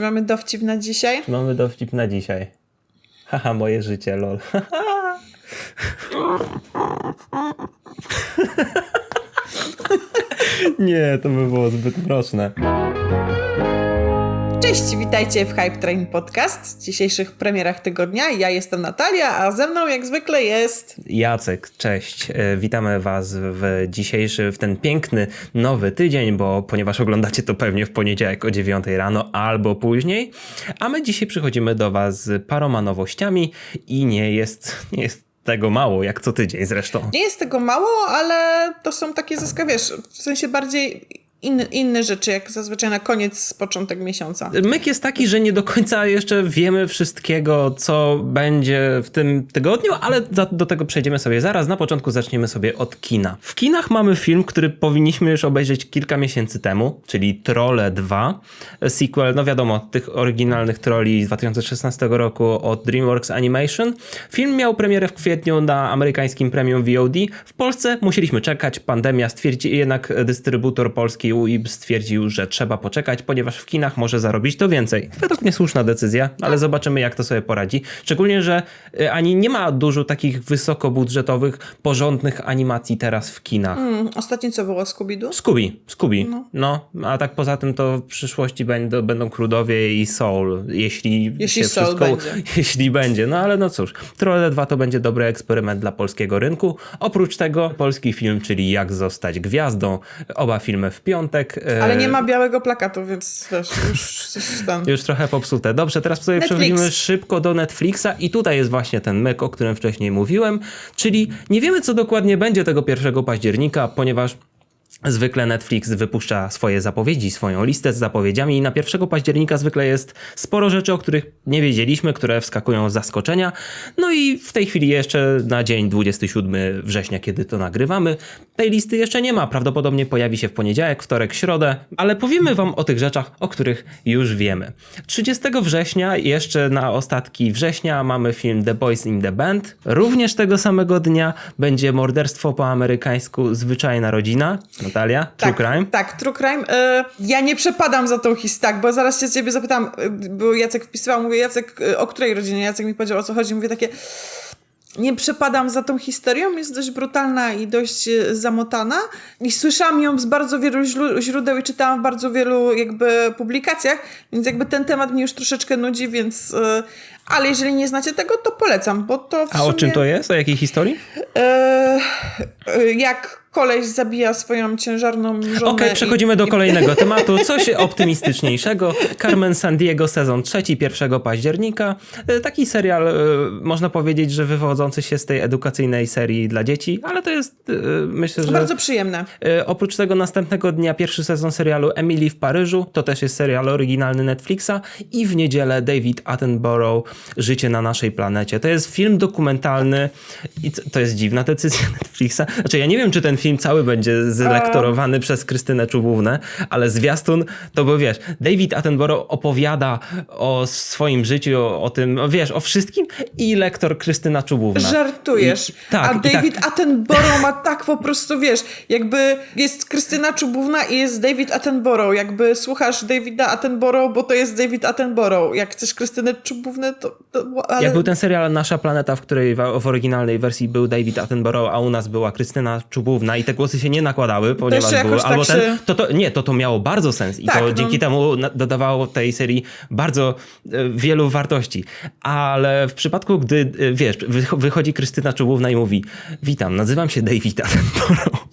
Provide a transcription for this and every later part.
Czy mamy dowcip na dzisiaj? Mamy dowcip na dzisiaj. Haha, moje życie, lol. Nie, to by było zbyt mroczne. Cześć, witajcie w Hype Train Podcast. W dzisiejszych premierach tygodnia. Ja jestem Natalia, a ze mną jak zwykle jest... Jacek, cześć. E, Witamy Was w dzisiejszy, w ten piękny, nowy tydzień, bo ponieważ oglądacie to pewnie w poniedziałek o 9 rano albo później, a my dzisiaj przychodzimy do Was z paroma nowościami i nie jest, nie jest tego mało, jak co tydzień zresztą. Nie jest tego mało, ale to są takie zyska, wiesz, w sensie bardziej in, inne rzeczy, jak zazwyczaj na koniec, początek miesiąca. Myk jest taki, że nie do końca jeszcze wiemy wszystkiego, co będzie w tym tygodniu, ale za, do tego przejdziemy sobie zaraz. Na początku zaczniemy sobie od kina. W kinach mamy film, który powinniśmy już obejrzeć kilka miesięcy temu, czyli Trolle 2. Sequel, no wiadomo, tych oryginalnych troli z 2016 roku od DreamWorks Animation. Film miał premierę w kwietniu na amerykańskim premium VOD. W Polsce musieliśmy czekać, pandemia stwierdzi, jednak dystrybutor polski UIB stwierdził, że trzeba poczekać, ponieważ w kinach może zarobić to więcej. Według mnie słuszna decyzja, ale zobaczymy jak to sobie poradzi. Szczególnie, że y, ani nie ma dużo takich wysokobudżetowych, porządnych animacji teraz w kinach. Hmm, ostatnio co było? Scooby-Doo? Scooby, Scooby. No. a tak poza tym to w przyszłości będą, będą Krudowie i Soul, jeśli, Jeśli się Soul wszystko, będzie. jeśli będzie. No ale no cóż, Trolle 2 to będzie dobry eksperyment dla polskiego rynku. Oprócz tego polski film, czyli Jak zostać gwiazdą. Oba filmy w piątek. e, Ale nie ma białego plakatu, więc wiesz, już tam... Już trochę popsute. Dobrze, teraz sobie Netflix. przechodzimy szybko do Netflixa i tutaj jest właśnie ten myk, o którym wcześniej mówiłem, czyli nie wiemy co dokładnie będzie tego 1 października, ponieważ Zwykle Netflix wypuszcza swoje zapowiedzi, swoją listę z zapowiedziami i na 1 października zwykle jest sporo rzeczy, o których nie wiedzieliśmy, które wskakują z zaskoczenia. No i w tej chwili jeszcze na dzień 27 września, kiedy to nagrywamy, tej listy jeszcze nie ma. Prawdopodobnie pojawi się w poniedziałek, wtorek, środę, ale powiemy wam o tych rzeczach, o których już wiemy. 30 września, jeszcze na ostatki września, mamy film The Boys in the Band. Również tego samego dnia będzie Morderstwo po amerykańsku Zwyczajna Rodzina. Natalia, True Crime. Tak, True Crime. E, ja nie przepadam za tą historię, tak, bo zaraz się ciebie zapytam, e, bo Jacek wpisywał, mówię, Jacek, e, o której rodzinie? Jacek mi powiedział, o co chodzi. Mówię takie, nie przepadam za tą historią, jest dość brutalna i dość zamotana. I słyszałam ją z bardzo wielu źródeł i czytałam w bardzo wielu jakby publikacjach, więc jakby ten temat mnie już troszeczkę nudzi, więc... ale jeżeli nie znacie tego, to polecam, bo to w A sumie... o czym to jest? O jakiej historii? Jak koleś zabija swoją ciężarną żonę. Okej, i- przechodzimy do i- kolejnego tematu. Coś optymistyczniejszego. Carmen Sandiego, sezon trzeci, 1 października. E, Taki serial, e, można powiedzieć, że wywodzący się z tej edukacyjnej serii dla dzieci, ale to jest, e, myślę, że... Bardzo przyjemne. Oprócz tego następnego dnia pierwszy sezon serialu Emily w Paryżu, to też jest serial oryginalny Netflixa i w niedzielę David Attenborough Życie na naszej planecie. To jest film dokumentalny i to jest dziwna decyzja Netflixa. Znaczy ja nie wiem, czy ten film cały będzie zlektorowany przez Krystynę Czubównę, ale zwiastun to bo wiesz, David Attenborough opowiada o swoim życiu, o, o tym, wiesz, o wszystkim i lektor Krystyna Czubówna. Żartujesz. I, tak, A tak. David Attenborough ma tak po prostu, wiesz, jakby jest Krystyna Czubówna i jest David Attenborough. Jakby słuchasz Davida Attenborough, bo to jest David Attenborough. Jak chcesz Krystynę Czubównę, to... to ale... Jak był ten serial Nasza Planeta, w której w, w oryginalnej wersji był David Attenborough, a u nas była Krystyna Czubówna i te głosy się nie nakładały, ponieważ były albo tak ten, się- to, to nie, to to miało bardzo sens i Tak, to no. dzięki temu dodawało tej serii bardzo e, wielu wartości. Ale w przypadku, gdy e, wiesz, wycho- wychodzi Krystyna Czubówna i mówi: Witam, nazywam się David Attenborough.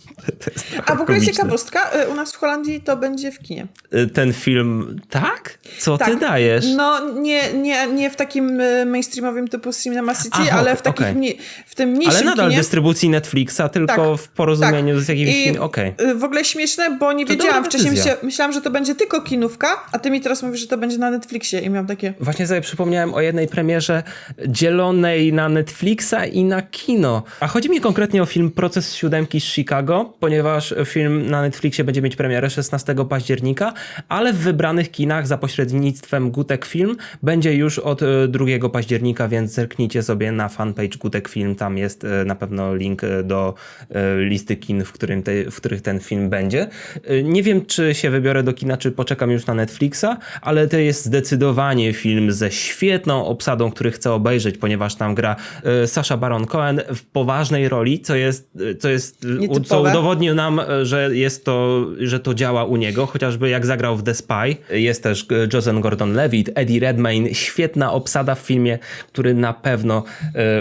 To jest trochę A w ogóle komiczne. ciekawostka, y, u nas w Holandii to będzie w kinie. E, Ten film, tak? Co ty Tak. dajesz? No, nie, nie, nie w takim mainstreamowym typu Cinema City, Aha, ale w okej. mniej, w tym mniejszym Ale nadal kinie. dystrybucji Netflixa, tylko Tak, w porozumieniu tak. z jakimś. Okej. y, W ogóle śmieszne, bo nie To wiedziałam wcześniej. decyzja. Myśla, myślałam, że to będzie tylko kinówka, a ty mi teraz mówisz, że to będzie na Netflixie i miałam takie... Właśnie sobie przypomniałem o jednej premierze dzielonej na Netflixa i na kino. A chodzi mi konkretnie o film Proces Siódemki z Chicago, ponieważ film na Netflixie będzie mieć premierę 16 października, ale w wybranych kinach za pośrednictwem Gutek Film będzie już od e, 2 października, więc zerknijcie sobie na fanpage Gutek Film, tam jest e, na pewno link e, do e, listy kin, w, którym te, w których ten film będzie. Y, Nie wiem, czy się wybiorę do kina, czy poczekam już na Netflixa, ale to jest zdecydowanie film ze świetną obsadą, który chcę obejrzeć, ponieważ tam gra y, Sasha Baron Cohen w poważnej roli, co jest, y, co jest co udowodnił nam, że jest to, że to działa u niego, chociażby jak zagrał w The Spy. Jest też Joseph Gordon-Levitt, Eddie Redmayne, świetna obsada w filmie, który na pewno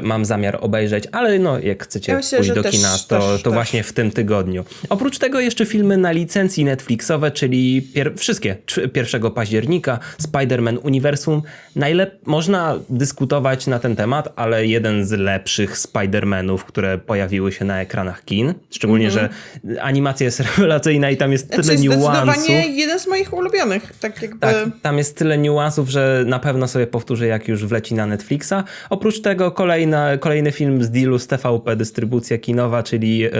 mam zamiar obejrzeć, ale no jak chcecie Ja myślę, pójść do też- kina, to, też- to też. właśnie w tym tygodniu. Oprócz tego jeszcze filmy na licencji Netflixowe, czyli pier- wszystkie trzy- 1 października, Spider-Man Uniwersum. Można dyskutować na ten temat, ale jeden z lepszych Spider-Manów, które pojawiły się na ekranach kin. Szczególnie, że animacja jest rewelacyjna i tam jest tyle Znaczy, niuansów. zdecydowanie jeden z moich ulubionych. Tak jakby... Tak, tam jest tyle niuansów, że na pewno sobie powtórzę, jak już wleci na Netflixa. Oprócz tego kolejna, kolejny film z dealu z TVP, dystrybucja kinowa, czyli e,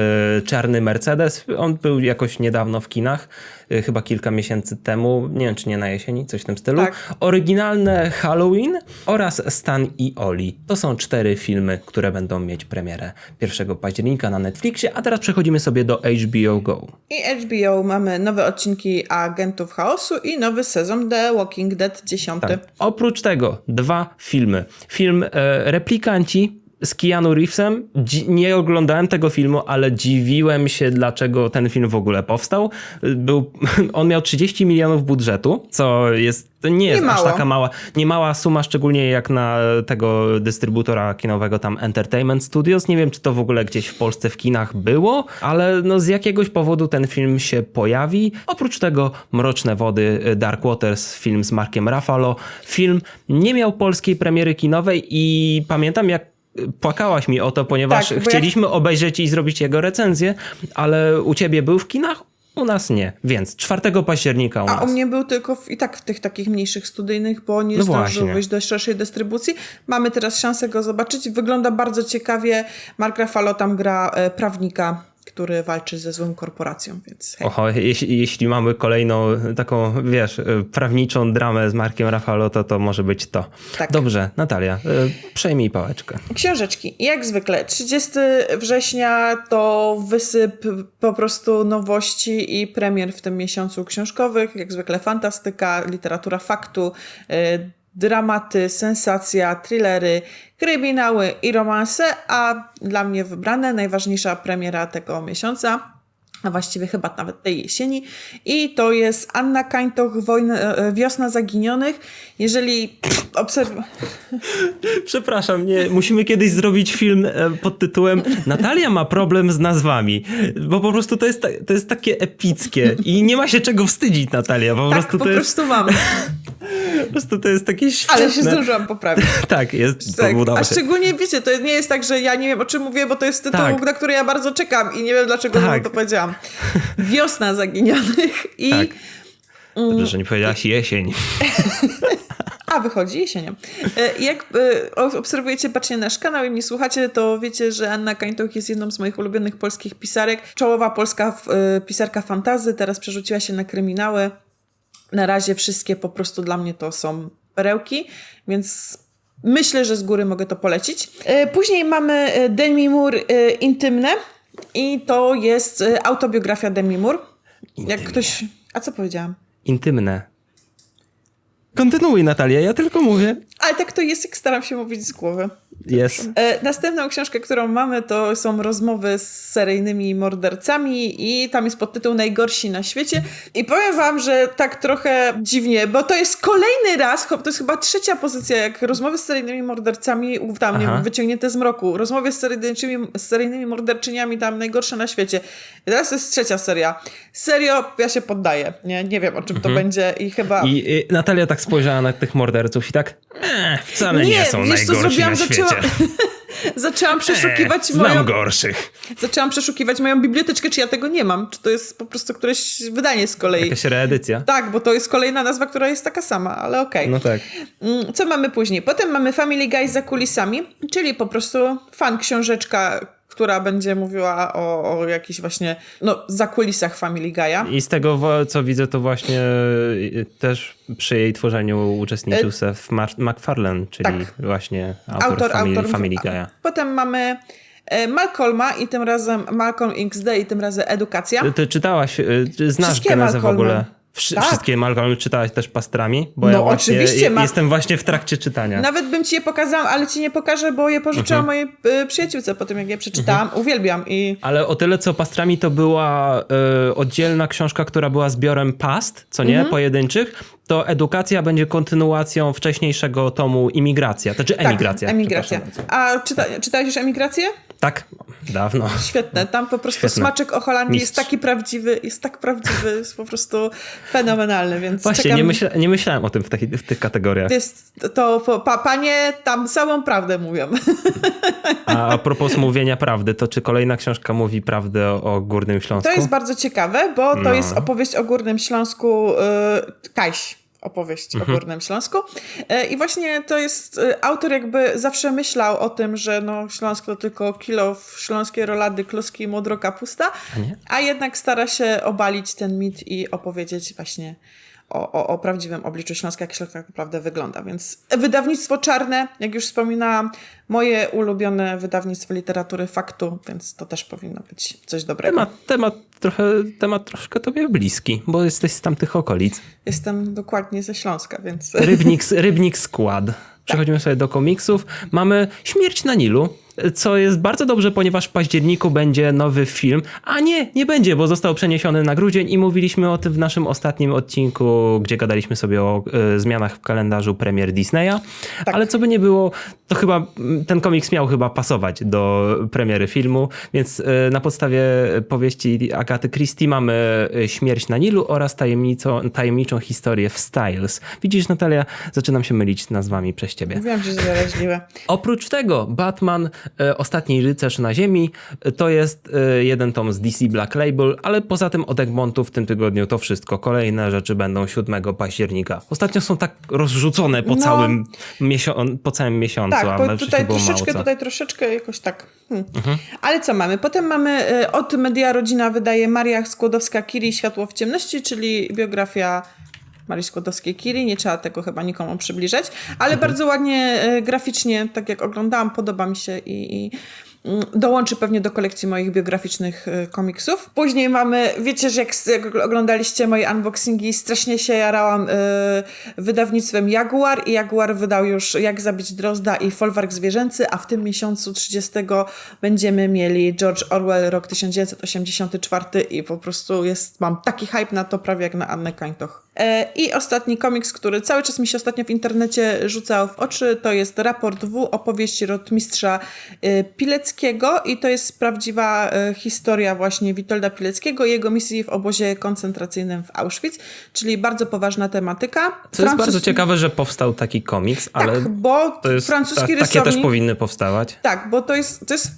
Czarny Mercedes. On był jakoś niedawno w kinach, e, chyba kilka miesięcy temu, nie wiem czy nie na jesieni, coś w tym stylu. Tak. Oryginalne Halloween oraz Stan i Oli. To są cztery filmy, które będą mieć premierę 1 października na Netflixie, a teraz przechodzimy sobie do HBO Go. I HBO mamy nowe odcinki Agentów Chaosu i nowy sezon The Walking Dead 10. Tak. Oprócz tego dwa filmy. Film e, Replikanci z Keanu Reevesem. Dzi- nie oglądałem tego filmu, ale dziwiłem się, dlaczego ten film w ogóle powstał. Był, on miał 30 milionów budżetu, co jest, to nie jest aż mało. taka mała, nie mała suma, szczególnie jak na tego dystrybutora kinowego tam Entertainment Studios. Nie wiem, czy to w ogóle gdzieś w Polsce w kinach było, ale no z jakiegoś powodu ten film się pojawi. Oprócz tego Mroczne Wody y, Dark Waters, film z Markiem Ruffalo. Film nie miał polskiej premiery kinowej i pamiętam jak płakałaś mi o to, ponieważ Tak, chcieliśmy obejrzeć i zrobić jego recenzję, ale u ciebie był w kinach, u nas nie. Więc 4 października u A nas. u mnie był tylko w, i tak w tych takich mniejszych studyjnych, bo nie No zdążył wyjść do szerszej dystrybucji. Mamy teraz szansę go zobaczyć. Wygląda bardzo ciekawie. Mark Ruffalo tam gra e, prawnika, który walczy ze złą korporacją, więc hej. Oho, jeśli, jeśli mamy kolejną taką, wiesz, y, prawniczą dramę z Markiem Rafalo, to to może być to. Tak. Dobrze, Natalia, y, przejmij pałeczkę. Książeczki. Jak zwykle, 30 września to wysyp po prostu nowości i premier w tym miesiącu książkowych. Jak zwykle fantastyka, literatura faktu, y, dramaty, sensacja, thrillery, kryminały i romanse, a dla mnie wybrane najważniejsza premiera tego miesiąca a właściwie chyba nawet tej jesieni. I to jest Anna Kańtoch, Wojna, e, Wiosna Zaginionych. Jeżeli obserw... Przepraszam, nie, musimy kiedyś zrobić film e, pod tytułem Natalia ma problem z nazwami, bo po prostu to jest, to jest takie epickie i nie ma się czego wstydzić, Natalia, po Tak, prostu po to jest, prostu mam. po prostu to jest takie świetne. Ale się zdążyłam poprawić. Tak, jest, Tak. to udało A się. szczególnie, wiecie, to nie jest tak, że ja nie wiem o czym mówię, bo to jest tytuł, Tak. na który ja bardzo czekam i nie wiem dlaczego Tak. to powiedziałam. Wiosna Zaginionych i... Tak. Dobrze, że nie powiedziałaś jesień. A, wychodzi jesienią. E, Jak e, obserwujecie, patrzcie nasz kanał i mnie słuchacie, to wiecie, że Anna Kańtoch jest jedną z moich ulubionych polskich pisarek. Czołowa polska e, pisarka fantazy, teraz przerzuciła się na kryminały. Na razie wszystkie po prostu dla mnie to są perełki, więc myślę, że z góry mogę to polecić. E, Później mamy e, Demi Moore e, Intymne i to jest autobiografia Demi Moore. Jak ktoś... A co powiedziałam? Intymne. Kontynuuj, Natalia, ja tylko mówię. Ale tak to jest, jak staram się mówić z głowy. Jest. E, Następną książkę, którą mamy, to są rozmowy z seryjnymi mordercami i tam jest podtytuł Najgorsi na świecie. I powiem wam, że tak trochę dziwnie, bo to jest kolejny raz, to jest chyba trzecia pozycja, jak rozmowy z seryjnymi mordercami, tam nie wiem, wyciągnięte z mroku, rozmowy z seryjnymi, z seryjnymi morderczyniami, tam najgorsze na świecie. I teraz jest trzecia seria. Serio, ja się poddaję, nie, nie wiem o czym to będzie i chyba... I, I Natalia tak spojrzała na tych morderców i tak, e, wcale nie, Nie, są wiesz najgorsi zrobiłam? na świecie. Zaczęłam- Zaczęłam przeszukiwać e, znam moją... gorszych. Zaczęłam przeszukiwać moją biblioteczkę, czy ja tego nie mam, czy to jest po prostu któreś wydanie z kolei. Jakaś reedycja. Tak, bo to jest kolejna nazwa, która jest taka sama, ale okej. No tak. Mm, Co mamy później? Potem mamy Family Guy za kulisami, czyli po prostu fan książeczka, która będzie mówiła o, o jakichś właśnie, no, za kulisach Family Guy'a. I z tego, co widzę, to właśnie y, też przy jej tworzeniu uczestniczył Seth Mar- MacFarlane, czyli tak. właśnie autor, Family, Family Guy'a. Potem mamy e, Malcolma i tym razem Malcolm XD i tym razem Edukacja. Ty, czytałaś, y, znasz genezę w ogóle? Wszy- Tak. Wszystkie Malcolm czytałaś też pastrami? Bo No, ja właśnie oczywiście, ma- jestem właśnie w trakcie czytania. Nawet bym ci je pokazała, ale ci nie pokażę, bo je pożyczyłam Mhm. mojej y, przyjaciółce po tym, jak je przeczytałam. Uwielbiam i Ale o tyle, co pastrami, to była y, oddzielna książka, która była zbiorem past, co nie, Mhm. pojedynczych, to edukacja będzie kontynuacją wcześniejszego tomu Imigracja, to znaczy Emigracja. Tak, emigracja. A czyta, czytałeś już Emigrację? Tak, dawno. Świetne. Tam po prostu Świetne. smaczek o Holandii jest Mistrz. taki prawdziwy, jest tak prawdziwy, jest po prostu fenomenalny, więc Właśnie, czekam. nie, myśla, nie myślałem o tym w, taki, w tych kategoriach. Jest to, pa, panie tam samą prawdę mówią. A, a propos mówienia prawdy, to czy kolejna książka mówi prawdę o, Górnym Śląsku? To jest bardzo ciekawe, bo to No. jest opowieść o Górnym Śląsku, y, Kaś. Opowieść Mhm. o Górnym Śląsku. Y, I właśnie to jest, y, autor jakby zawsze myślał o tym, że no Śląsk to tylko kilo śląskie rolady, kluski i modro kapusta, nie? a jednak stara się obalić ten mit i opowiedzieć właśnie o, o, o prawdziwym obliczu Śląska, jak Śląsk tak naprawdę wygląda. Więc wydawnictwo czarne, jak już wspominałam, moje ulubione wydawnictwo literatury faktu, więc to też powinno być coś dobrego. Temat, temat, trochę, temat troszkę tobie bliski, bo jesteś z tamtych okolic. Jestem dokładnie ze Śląska, więc Rybnik, Rybnik Skład. Przechodzimy sobie do komiksów. Mamy Śmierć na Nilu, co jest bardzo dobrze, ponieważ w październiku będzie nowy film. A nie, nie będzie, bo został przeniesiony na grudzień i mówiliśmy o tym w naszym ostatnim odcinku, gdzie gadaliśmy sobie o e, zmianach w kalendarzu premier Disneya. Tak. Ale co by nie było, to chyba ten komiks miał chyba pasować do premiery filmu, więc e, na podstawie powieści Agaty Christie mamy e, Śmierć na Nilu oraz tajemnicą, tajemniczą historię w Styles. Widzisz, Natalia, zaczynam się mylić nazwami przez ciebie. mówiłam, że jest zaraźliwe. Oprócz tego Batman, Ostatni Rycerz na Ziemi, e, to jest e, jeden tom z DC Black Label, ale poza tym od Egmontu w tym tygodniu to wszystko. Kolejne rzeczy będą 7 października. Ostatnio są tak rozrzucone po, No. całym, miesio- po całym miesiącu, Tak, a bo wcześniej tutaj troszeczkę, tutaj troszeczkę jakoś tak. Hmm. Mhm. Ale co mamy? Potem mamy od Media Rodzina wydaje Maria Skłodowska-Curie Światło w ciemności, czyli biografia Marii Skłodowskiej-Curie. Nie trzeba tego chyba nikomu przybliżać, ale Mhm. bardzo ładnie y, graficznie, tak jak oglądałam, podoba mi się i, i dołączy pewnie do kolekcji moich biograficznych y, komiksów. Później mamy, wiecie, że jak, jak oglądaliście moje unboxingi, strasznie się jarałam y, wydawnictwem Jaguar i Jaguar wydał już Jak zabić Drozda i Folwark Zwierzęcy, a w tym miesiącu 30 będziemy mieli George Orwell, rok 1984 i po prostu jest, mam taki hype na to prawie jak na Annę Kańtoch. E, I ostatni komiks, który cały czas mi się ostatnio w internecie rzucał w oczy, to jest Raport W, opowieść rotmistrza y, Pileckiego i to jest prawdziwa y, historia właśnie Witolda Pileckiego i jego misji w obozie koncentracyjnym w Auschwitz, czyli bardzo poważna tematyka. To jest bardzo ciekawe, że powstał taki komiks, ale Tak, bo to jest, francuski ta, takie rysownik... też powinny powstawać. Tak, bo to jest, to jest,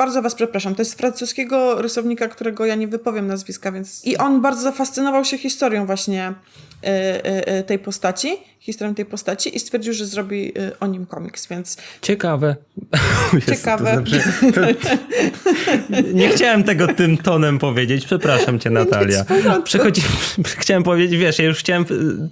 bardzo was przepraszam, to jest francuskiego rysownika, którego ja nie wypowiem nazwiska, więc... I on bardzo zafascynował się historią właśnie y, y, y, tej postaci, historią tej postaci i stwierdził, że zrobi y, o nim komiks, więc Ciekawe. To Ciekawe. znaczy- to- Nie chciałem tego tym tonem powiedzieć. Przepraszam cię, Natalia. Przechodzi, chciałem powiedzieć, wiesz, ja już chciałem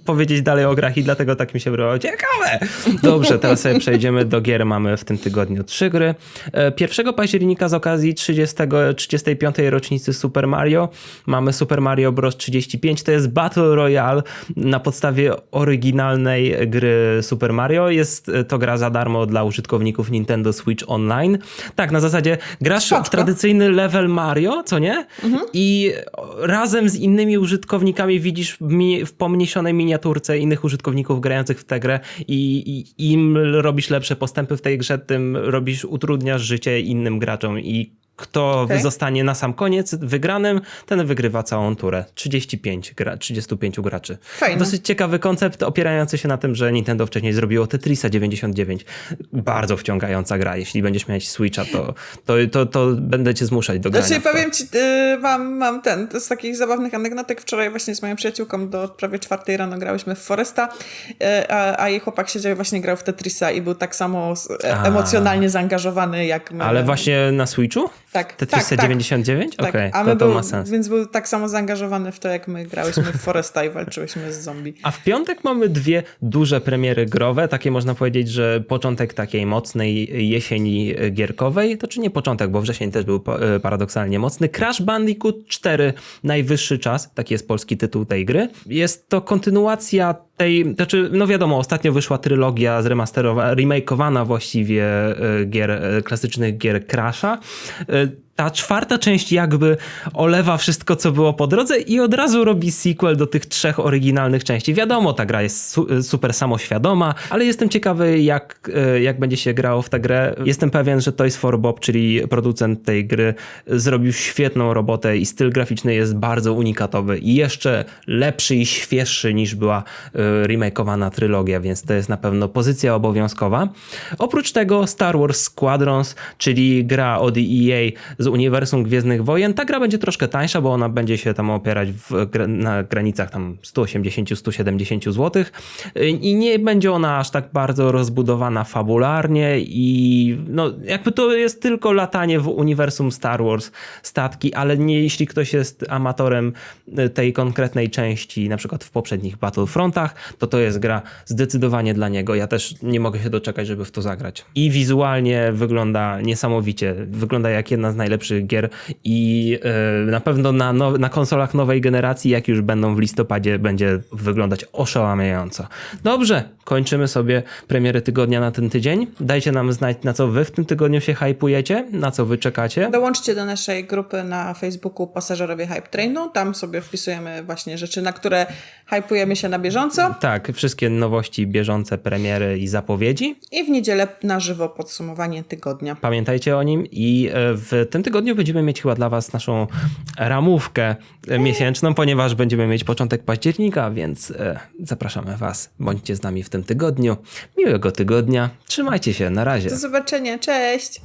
powiedzieć dalej o grach i dlatego tak mi się wydawało. Ciekawe! Dobrze, teraz sobie przejdziemy do gier. Mamy w tym tygodniu trzy gry. E, 1 października z okazji 30, 35. rocznicy Super Mario mamy Super Mario Bros. 35. To jest Battle Royale na podstawie oryginalnej gry Super Mario. Jest e, to gra za darmo dla użytkowników Nintendo Switch Online. Tak, na zasadzie grasz w tradycyjny level Mario, co nie? I razem z innymi użytkownikami widzisz w pomniejszonej miniaturce innych użytkowników grających w tę grę i, i im robisz lepsze postępy w tej grze, tym robisz, utrudniasz życie innym graczom i kto Okej. zostanie na sam koniec wygranym, ten wygrywa całą turę. 35, gra, 35 graczy. Fajne. Dosyć ciekawy koncept opierający się na tym, że Nintendo wcześniej zrobiło Tetrisa 99. Bardzo wciągająca gra. Jeśli będziesz mieć Switcha, to, to, to, to będę cię zmuszać do grania. Znaczy, powiem ci, y, mam, mam ten, z takich zabawnych anegdotek. Wczoraj właśnie z moją przyjaciółką do prawie czwartej rano grałyśmy w Foresta, y, a, a jej chłopak siedział właśnie grał w Tetrisa i był tak samo e, A. emocjonalnie zaangażowany jak my. Ale właśnie na Switchu? Tak, tak, tak. 99? Tak, Okej, a to, to był, ma sens. Więc był tak samo zaangażowany w to, jak my grałyśmy w Foresta i walczyłyśmy z zombie. A w piątek mamy dwie duże premiery growe, takie można powiedzieć, że początek takiej mocnej jesieni gierkowej, to czy nie początek, bo wrzesień też był e, paradoksalnie mocny. Crash Bandicoot 4, najwyższy czas, taki jest polski tytuł tej gry. Jest to kontynuacja tej, znaczy, no wiadomo, ostatnio wyszła trylogia zremasterowana, remakeowana właściwie e, gier, e, klasycznych gier Crasha. Ta czwarta część jakby olewa wszystko, co było po drodze i od razu robi sequel do tych trzech oryginalnych części. Wiadomo, ta gra jest su- super samoświadoma, ale jestem ciekawy, jak, e, jak będzie się grało w tę grę. Jestem pewien, że Toys for Bob, czyli producent tej gry, zrobił świetną robotę i styl graficzny jest bardzo unikatowy i jeszcze lepszy i świeższy niż była e, remakeowana trylogia, więc to jest na pewno pozycja obowiązkowa. Oprócz tego Star Wars Squadrons, czyli gra od EA z uniwersum Gwiezdnych Wojen. Ta gra będzie troszkę tańsza, bo ona będzie się tam opierać w, na granicach tam 180-170 zł i nie będzie ona aż tak bardzo rozbudowana fabularnie i no jakby to jest tylko latanie w uniwersum Star Wars statki, ale nie jeśli ktoś jest amatorem y, tej konkretnej części, na przykład w poprzednich Battlefrontach, to to jest gra zdecydowanie dla niego. Ja też nie mogę się doczekać, żeby w to zagrać. I wizualnie wygląda niesamowicie. Wygląda jak jedna z najlepszych gier i y, na pewno na, now- na konsolach nowej generacji, jak już będą w listopadzie, będzie wyglądać oszałamiająco. Dobrze, kończymy sobie premiery tygodnia na ten tydzień. Dajcie nam znać, na co wy w tym tygodniu się hypujecie, na co wy czekacie. Dołączcie do naszej grupy na Facebooku Pasażerowie Hype Trainu. Tam sobie wpisujemy właśnie rzeczy, na które hypujemy się na bieżąco. Tak, wszystkie nowości, bieżące premiery i zapowiedzi. I w niedzielę na żywo podsumowanie tygodnia. Pamiętajcie o nim i e, w tym tygodniu będziemy mieć chyba dla Was naszą ramówkę miesięczną, ponieważ będziemy mieć początek października, więc e, zapraszamy Was. Bądźcie z nami w tym tygodniu. Miłego tygodnia. Trzymajcie się. Na razie. Do zobaczenia. Cześć!